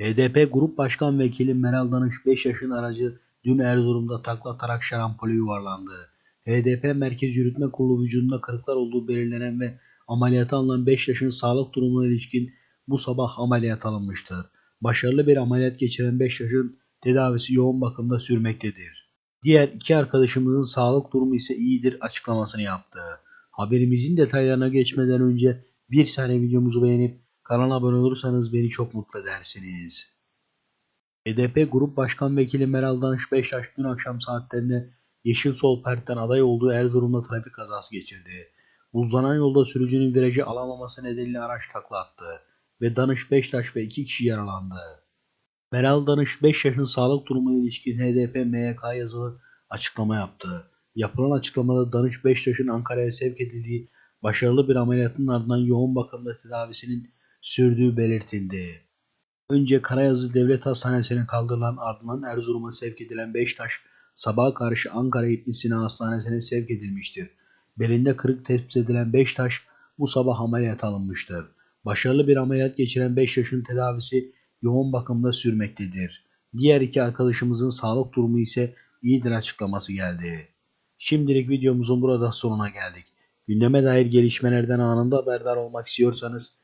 HDP Grup Başkan Vekili Meral Danış 5 yaşın aracı dün Erzurum'da takla atarak şarampole yuvarlandı. HDP Merkez Yürütme Kurulu vücudunda kırıklar olduğu belirlenen ve ameliyata alınan 5 yaşın sağlık durumuna ilişkin bu sabah ameliyat alınmıştır. Başarılı bir ameliyat geçiren 5 yaşın tedavisi yoğun bakımda sürmektedir. Diğer iki arkadaşımızın sağlık durumu ise iyidir açıklamasını yaptı. Haberimizin detaylarına geçmeden önce bir saniye videomuzu beğenip kanala abone olursanız beni çok mutlu edersiniz. HDP Grup Başkan Vekili Meral Danış Beştaş dün akşam saatlerinde Yeşil Sol Parti'den aday olduğu Erzurum'da trafik kazası geçirdi. Buzlanan yolda sürücünün virajı alamaması nedeniyle araç takla attı ve Danış Beştaş ve iki kişi yaralandı. Meral Danış 5 yaşın sağlık durumuna ilişkin HDP MYK yazılı açıklama yaptı. Yapılan açıklamada Danış Beştaş'ın Ankara'ya sevk edildiği başarılı bir ameliyatın ardından yoğun bakımda tedavisinin sürdüğü belirtildi. Önce Karayazı Devlet Hastanesi'ne kaldırılan ardından Erzurum'a sevk edilen Beştaş sabaha karşı Ankara İbn Sina Hastanesi'ne sevk edilmiştir. Belinde kırık tespit edilen Beştaş bu sabah ameliyat alınmıştır. Başarılı bir ameliyat geçiren 5 yaşın tedavisi yoğun bakımda sürmektedir. Diğer iki arkadaşımızın sağlık durumu ise iyidir açıklaması geldi. Şimdilik videomuzun burada sonuna geldik. Gündeme dair gelişmelerden anında haberdar olmak istiyorsanız